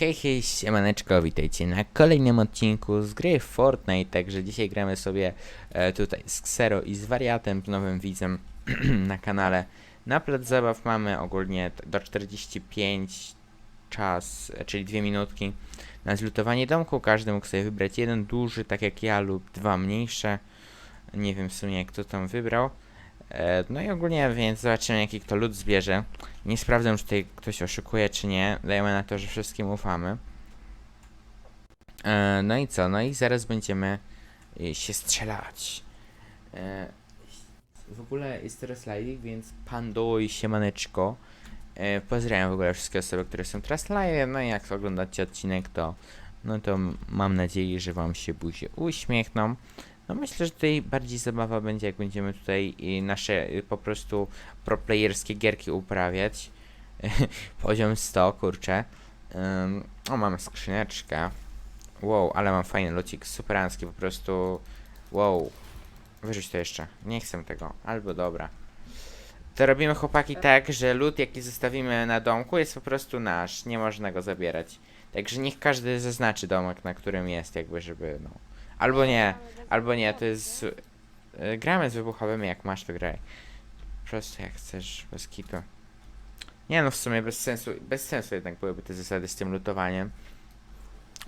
Hej, hej, siemaneczko, witajcie na kolejnym odcinku z gry Fortnite, także dzisiaj gramy sobie e, tutaj z Xero i z Wariatem, nowym widzem na kanale. Na plac zabaw mamy ogólnie do 45 czas, e, czyli 2 minutki na zlutowanie domku, każdy mógł sobie wybrać jeden duży, tak jak ja, lub dwa mniejsze, nie wiem w sumie kto tam wybrał. E, no i ogólnie więc zobaczymy jaki kto lód zbierze. Nie sprawdzam, czy tutaj ktoś oszukuje, czy nie. Dajemy na to, że wszystkim ufamy. E, no i co? No i zaraz będziemy y, się strzelać. E, w ogóle jest teraz live, więc pandoj, siemaneczko. E, pozdrawiam w ogóle wszystkie osoby, które są teraz live. No i jak oglądacie odcinek, to no to mam nadzieję, że wam się buzie uśmiechną. No myślę, że tutaj bardziej zabawa będzie, jak będziemy tutaj nasze y, po prostu proplayerskie gierki uprawiać. Poziom 100, kurczę. Ym, o, mamy skrzyneczkę. Wow, ale mam fajny lucik, superancki, po prostu. Wow. Wyrzuć to jeszcze. Nie chcę tego. Albo dobra. To robimy chłopaki tak, że lód jaki zostawimy na domku jest po prostu nasz. Nie można go zabierać. Także niech każdy zaznaczy domek, na którym jest, jakby, żeby no. Albo nie, albo nie, to jest. y, Gramy z wybuchowymi, jak masz to graj. Po prostu jak chcesz, bez kitu. Nie no, w sumie bez sensu, bez sensu jednak byłyby te zasady z tym lutowaniem.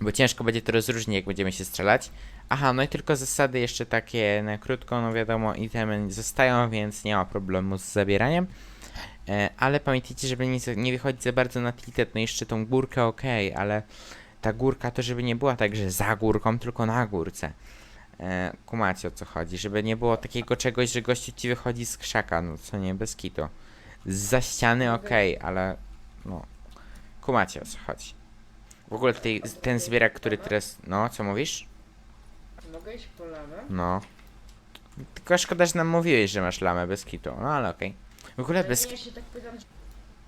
Bo ciężko będzie to rozróżnić, jak będziemy się strzelać. Aha, no i tylko zasady jeszcze takie na krótko, no wiadomo, itemy zostają, więc nie ma problemu z zabieraniem. E, ale pamiętajcie, żeby nie, nie wychodzić za bardzo na tilted, no jeszcze tą górkę okej, ale ta górka to żeby nie była tak, że za górką, tylko na górce. E, kumacie o co chodzi, żeby nie było takiego czegoś, że gościu ci wychodzi z krzaka, no co nie, bez kitu. Za ściany okej, ale no. Kumacie o co chodzi. W ogóle tutaj ten zbierak, który teraz. No, co mówisz? Mogę iść po lawę? No. Tylko szkoda, że nam mówiłeś, że masz lamę bez kitu. No ale okej. W ogóle Ale bez Ja się tak pytam,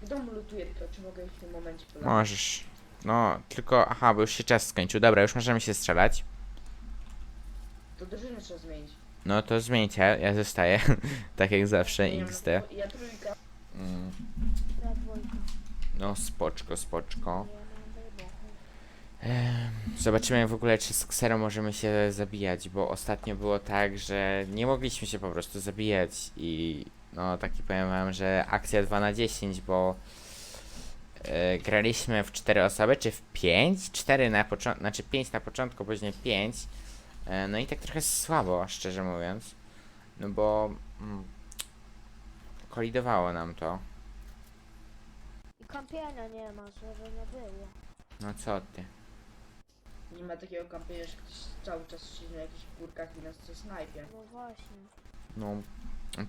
w domu lutuję, to czy mogę iść w tym momencie po lawę? Możesz. No, tylko. Aha, bo już się czas skończył. Dobra, już możemy się strzelać. To drużynę trzeba zmienić. No to zmieńcie, ja zostaję. tak jak zawsze, Zmieniam XD. dwo- Ja trójka. Mm, Ja dwójka. no, spoczko, spoczko. Ja mam wybuchu. Em, Zobaczymy w ogóle, czy z Xero możemy się zabijać, bo ostatnio było tak, że nie mogliśmy się po prostu zabijać i no taki powiem wam, że akcja 2 na 10, bo e, graliśmy w 4 osoby, czy w 5? 4 na początku, znaczy 5 na początku, później 5. E, no i tak trochę słabo, szczerze mówiąc, no bo mm, kolidowało nam to. I kampienia nie ma, żeby nie było. No co ty? Nie ma takiego kampienia, że ktoś cały czas siedzi na jakichś górkach i nas co snajpie. No właśnie. No,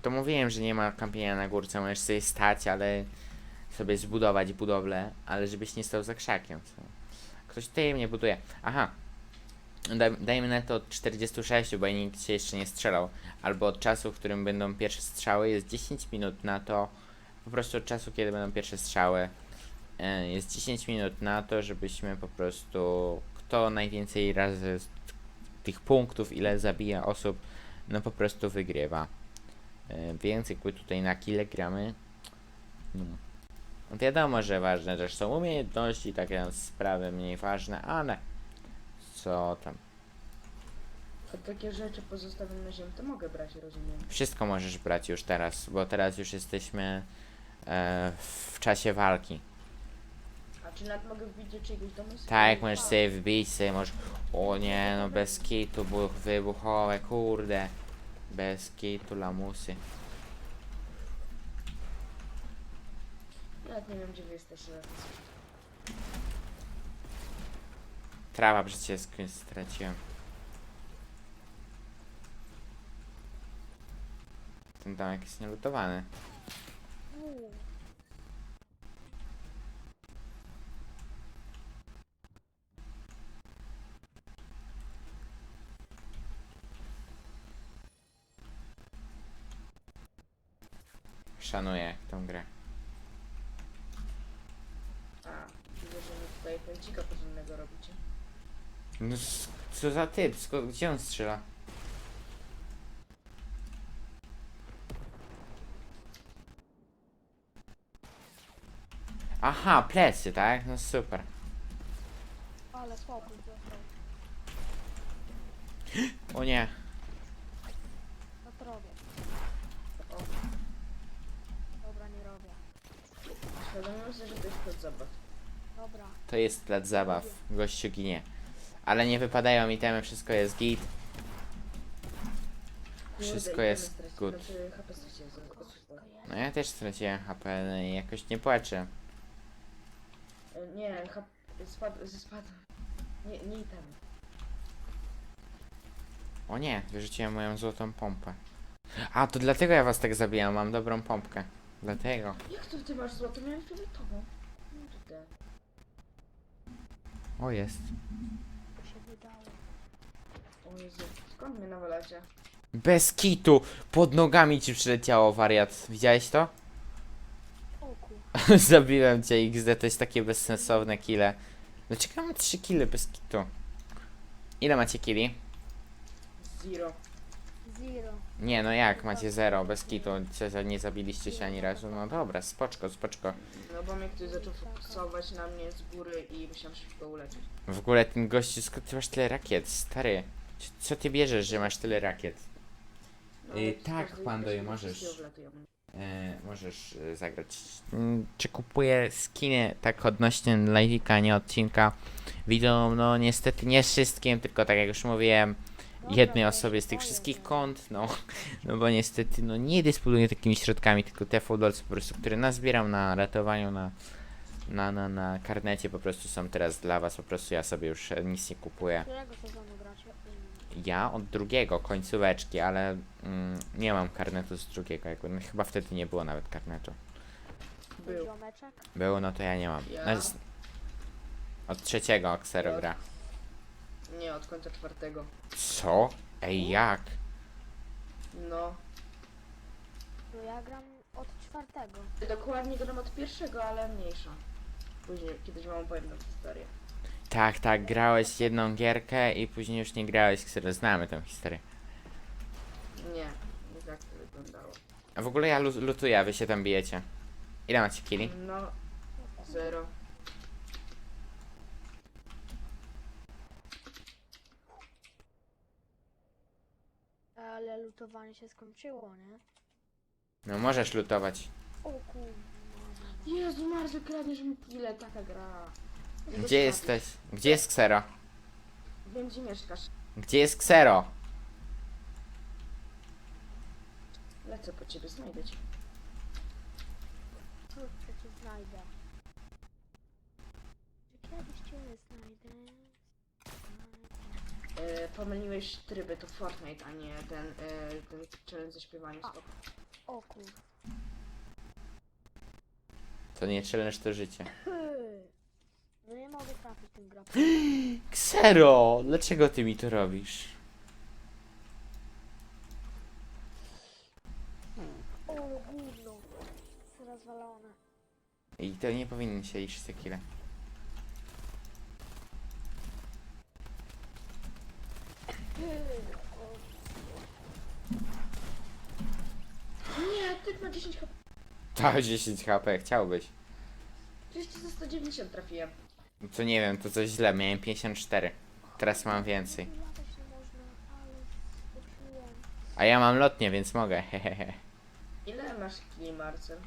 to mówiłem, że nie ma kampienia na górce, możesz sobie stać, ale sobie zbudować budowlę, ale żebyś nie stał za krzakiem. Ktoś tutaj mnie buduje. Aha, Daj, dajmy na to od 46, bo nikt się jeszcze nie strzelał. Albo od czasu, w którym będą pierwsze strzały, jest 10 minut na to. Po prostu od czasu, kiedy będą pierwsze strzały, e, jest 10 minut na to, żebyśmy po prostu. Kto najwięcej razy tych punktów, ile zabija osób, no po prostu wygrywa. E, Więc jakby tutaj na kile gramy. No. No Wiadomo, że ważne też są umiejętności, takie sprawy mniej ważne, ale co tam. A takie rzeczy pozostawiam na ziemi, to mogę brać, rozumiem. Wszystko możesz brać już teraz, bo teraz już jesteśmy e, w czasie walki. A czy nawet mogę wbić do czegoś domu? i sobie- Tak, możesz sobie wbić, sobie możesz... O nie, no bez kitu, bu- wybuchowe, kurde. Bez kitu, lamusy. Nawet nie wiem, gdzie wy jesteście. Trawa przecież straciłem. Ten domek jest nielutowany. Szanuję tą grę. A, widzę, że pęcika porządnego robicie. No s- co za typ? Sko- gdzie on strzela? Aha, plecy, tak? No super. Ale spokój został. O nie. No to robię. O, Dobra, nie robię. świadomiłem sobie, że to jest pod zabaw. Dobra. To jest plac zabaw. Gościu ginie. Ale nie wypadają itemy, wszystko jest git. Wszystko jest good. znaczy super. No ja też straciłem HP, no i jakoś nie płaczę. E, Nie, HP spadł, spadł. Nie, nie itemy. O nie, wyrzuciłem moją złotą pompę. A, to dlatego ja was tak zabijam, mam dobrą pompkę. Dlatego. Jak to ty masz złoto? Miałem fioletową. Kurde. O, jest. To się wydało. O Jezu, skąd mnie nawalacie? Bez kitu! Pod nogami ci przyleciało, wariat. Widziałeś to? O kur... Zabiłem cię XD, to jest takie bezsensowne kile. Dlaczego mam 3 kile bez kitu? Ile macie kili? Zero. Zero. Nie, no jak, macie 0 bez kitu, nie zabiliście się ani razu. No dobra, spoczko, spoczko. No bo mnie ktoś zaczął fokusować na mnie z góry i musiałem szybko uleczyć. W ogóle ten gościu, skąd ty masz tyle rakiet, stary? C- Co ty bierzesz, że masz tyle rakiet? No, Yy, ale tak, każdy- Pandoy, każdy możesz. E, możesz e, zagrać. Mm, Czy kupuję skiny tak odnośnie live'ika, nie odcinka? Widzą, no niestety nie wszystkim, tylko tak jak już mówiłem, jednej osobie z tych wszystkich kont, no, no bo niestety no nie dysponuję takimi środkami, tylko te fudolce po prostu, które nazbieram na ratowaniu, na, na, na, na karnecie po prostu są teraz dla was, po prostu ja sobie już nic nie kupuję. Którego sezonu gracie? Ja od drugiego, końcóweczki, ale mm, nie mam karnetu z drugiego, jakby, no, chyba wtedy nie było nawet karnetu. Był. Ziomeczek? Było, no to ja nie mam. Ja? No, z- od trzeciego Xero Ja- gra. Nie, od końca czwartego. Co? Ej, jak? No. To ja gram od czwartego. Dokładnie gram od pierwszego, ale mniejsza. Później, kiedyś wam opowiem tę historię. Tak, tak, grałeś jedną gierkę i później już nie grałeś Xero. Znamy tę historię. Nie, nie tak to wyglądało. A w ogóle ja lu- lutuję, a wy się tam bijecie. Ile macie kili? No, zero. Ale lutowanie się skończyło, nie? No możesz lutować. O kurwa. Jezu, Marzu, kradniesz mi ile taka gra. Gdzie jesteś? Gdzie jest Xero? Wiem, gdzie mieszkasz. Gdzie jest Xero? Lecę po ciebie, znajdę cię. Cię znajdę. Czy kiedyś cię znajdę? E, pomyliłeś tryby, to Fortnite, a nie ten, e, ten challenge ze śpiewaniem. A. Spoko. O kur... To nie challenge, to życie. No nie mogę trafić tym gra. Xero! Dlaczego ty mi to robisz? O gówno. Rozwalone. I to nie powinien się liczyć te kile. Nie, ty ma 10 HP. To 10 HP, chciałbyś. Przecież ci za 190 trafiłem. No To nie wiem, to coś źle, miałem 54. Teraz mam więcej. Latać nie można, ale skoczyłem. A ja mam lotnie, więc mogę, hehehe. Ile masz kili, Marcel?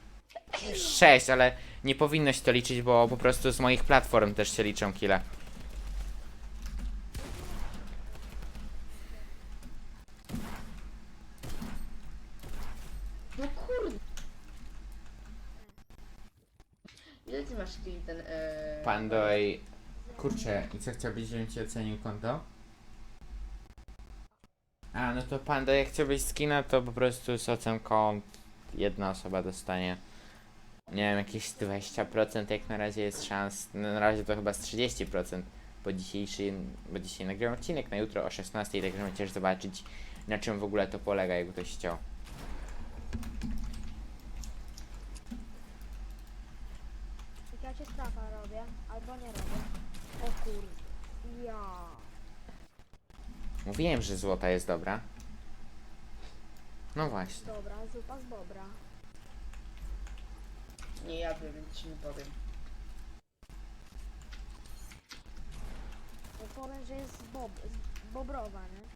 6, ale nie powinno się to liczyć, bo po prostu z moich platform też się liczą kile. No kurde. Ile ty masz kili ten... E... Pandoj... Kurczę, i co chciałbyś, żebym ci ocenił konto? A, no to Pando, jak chciałbyś skina, to po prostu z ocenką jedna osoba dostanie. Nie wiem, jakieś 20% jak na razie jest szans. No, na razie to chyba z 30%, bo dzisiejszy, bo dzisiaj nagrałem odcinek na jutro o 16, także też zobaczyć na czym w ogóle to polega, jakby ktoś chciał. Jak ja cię strafa robię, albo nie robię. O kur... Ja. Mówiłem, że złota jest dobra. No właśnie. Dobra, zupa z bobra. Nie jadłem, więc ci nie powiem. powiem, że jest bob, z bobrowa, nie?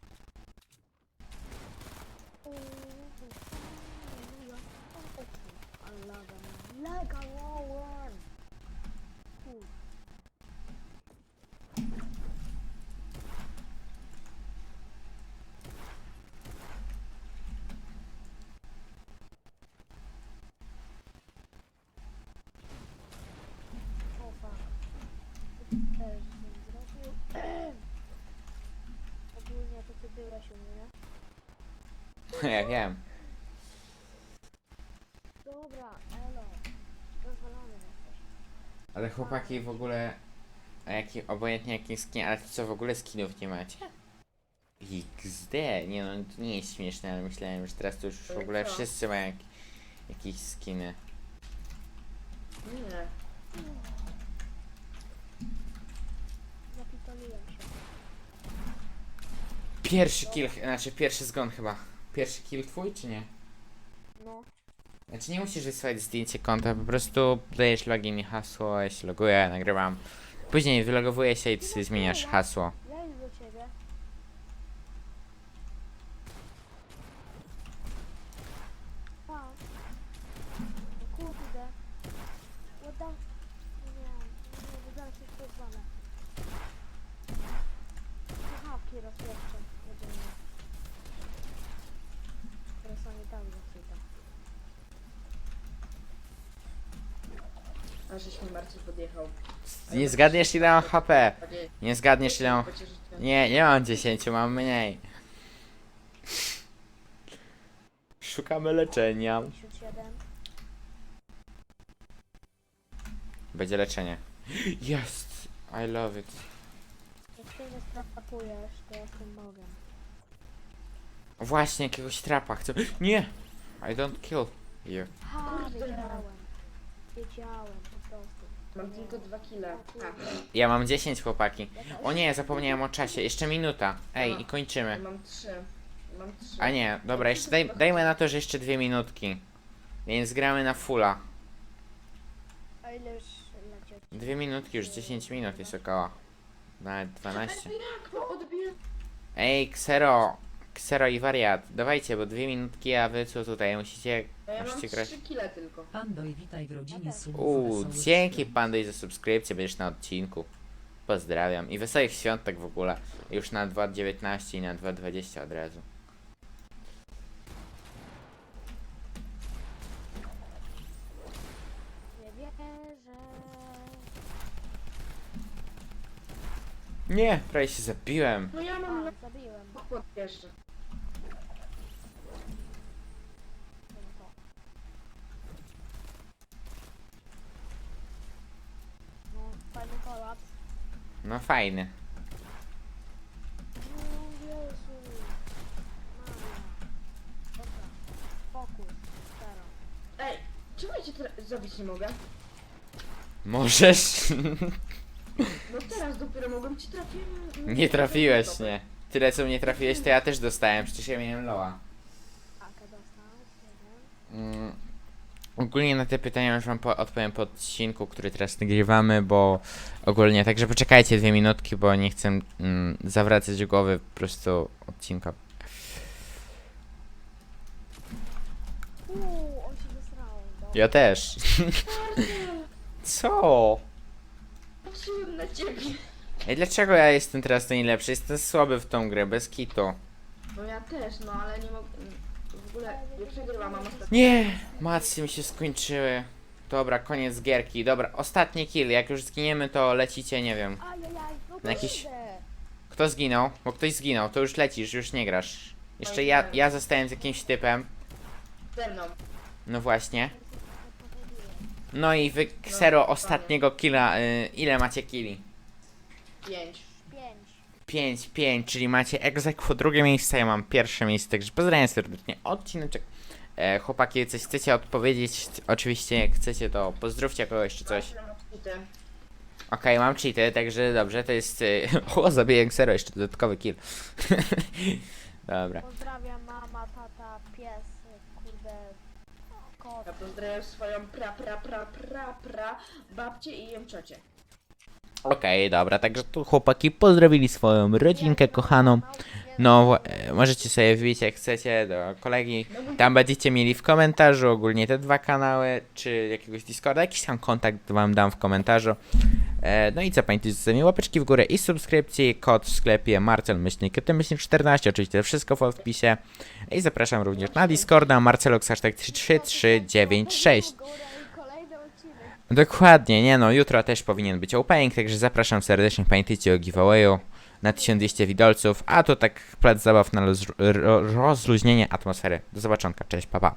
Lega Warren! Kur- O fuck. Też bym zrobił. Ogólnie to ty byłeś u mnie. Ja wiem. Dobra, elo. Rozwalony jesteś. Ale chłopaki w ogóle... A jaki, obojętnie jaki skin, ale to co w ogóle skinów nie macie? XD, nie no, to nie jest śmieszne, ale myślałem, że teraz to już w Ale ogóle wszyscy mają jak, jakieś skiny. Nie. Zapitoliłem się. Pierwszy kill, znaczy pierwszy zgon chyba. Pierwszy kill twój czy nie? No. Znaczy nie musisz wysłać zdjęcie konta, po prostu dajesz login i hasło, ja się loguję, nagrywam. Później wylogowuję się i ty zmieniasz hasło. Ja idę do ciebie. A. No Kurde. What the... Nie, nie, wydaje się pozwane. Słuchawki rozlepcze. Jedynie. Teraz oni tak zachwyta. A żeś mi Marcin podjechał. Nie zgadniesz ile mam HP. Nie zgadniesz ile mam... Nie, nie mam 10, mam mniej. Szukamy leczenia. 57. Będzie leczenie. Jest! I love it. Jak ty nie strapakujesz, to ja Bogiem. Właśnie jakiegoś trapa chcę. Nie! I don't kill you. Ha, wiedziałem. Wiedziałem. Mam tylko dwa kile. Ha. Ja mam 10 chłopaki. O nie, zapomniałem o czasie. Jeszcze minuta. Ej, i kończymy. Mam trzy. Mam trzy. A nie, dobra, jeszcze daj, dajmy na to, że jeszcze dwie minutki. Więc gramy na fulla. A ile już? Dwie minutki, już 10 minut jest około. Nawet 12. Jak no odbiję? Ej, Ksero, Ksero i wariat, dawajcie, bo dwie minutki, a wy co tutaj musicie, No ja mam musicie grać. trzy kile tylko. Pandoj, witaj w rodzinie też. subów Uuu, Wesołych dzięki Świąt. Pandoj za subskrypcję, będziesz na odcinku. Pozdrawiam i wesołych świątek w ogóle. Już na 2.19 i na 2.20 od razu. Nie wierzę. Nie, prawie się zabiłem. No ja A, mam zabiłem. chłop jeszcze. No to. No, fajny kolaps. No fajny. No, Jezu. Dobra. Teraz. Ej, czemu ja cię tra- zabić nie mogę? Możesz? No teraz dopiero mogłem ci trafić. nie trafiłeś, nie. Tyle co mnie trafiłeś, to ja też dostałem, przecież ja miałem loa. Aka wiem. Mm, Ogólnie na te pytania już wam po odpowiem po odcinku, który teraz nagrywamy, bo ogólnie, także poczekajcie dwie minutki, bo nie chcę mm, zawracać głowy po prostu odcinka. Uuu, on się zesrał. Ja też. Co? Patrzyłem na ciebie. Ej, dlaczego ja jestem teraz najlepszy? Jestem słaby w tą grę, bez kitu. No ja też, no ale nie mogę. Ogóle ja przegrywam, mam. Nie! Macy mi się skończyły. Dobra, koniec gierki. Dobra, ostatni kill. Jak już zginiemy, to lecicie, nie wiem. Ajajaj, no Na jakiś-. Kto zginął? Bo ktoś zginął, to już lecisz, już nie grasz. Jeszcze ja, ja zostałem z jakimś typem. Ze mną. No właśnie. No i wy, Ksero, ostatniego killa. Y, ile macie killi? Pięć. Pięć. 5, 5, czyli macie egzekwo drugie miejsce, ja mam pierwsze miejsce, także pozdrawiam serdecznie. Odcineczek. E, chłopaki, coś chcecie odpowiedzieć? Oczywiście, jak chcecie, to pozdrówcie kogoś czy coś. Okej, mam cheaty, także dobrze, to jest... Y, o, zabiję Ksero, jeszcze dodatkowy kill. Dobra. Pozdrawiam mama, tata, pies, kurde, kot. Ja pozdrawiam swoją pra pra pra pra pra babcię i jem ciocię. Okej, dobra, także tu chłopaki pozdrowili swoją rodzinkę kochaną. No, e, możecie sobie wbić jak chcecie do kolegi. Tam będziecie mieli w komentarzu ogólnie te dwa kanały, czy jakiegoś Discorda, jakiś tam kontakt wam dam w komentarzu. E, no i co, pamiętajcie, zostawienie łapeczki w górę i subskrypcji, kod w sklepie Marcel Myślnik, ty myślnik 14, oczywiście wszystko w opisie. I zapraszam również na Discorda, Marcelox hashtag 33396. Kolejny odcinek. Dokładnie, nie no, jutro też powinien być opening, także zapraszam serdecznie, pamiętajcie o giveawayu na 1200 widolców, a to tak plac zabaw na roz, ro, rozluźnienie atmosfery. Do zobaczonka, cześć, pa pa.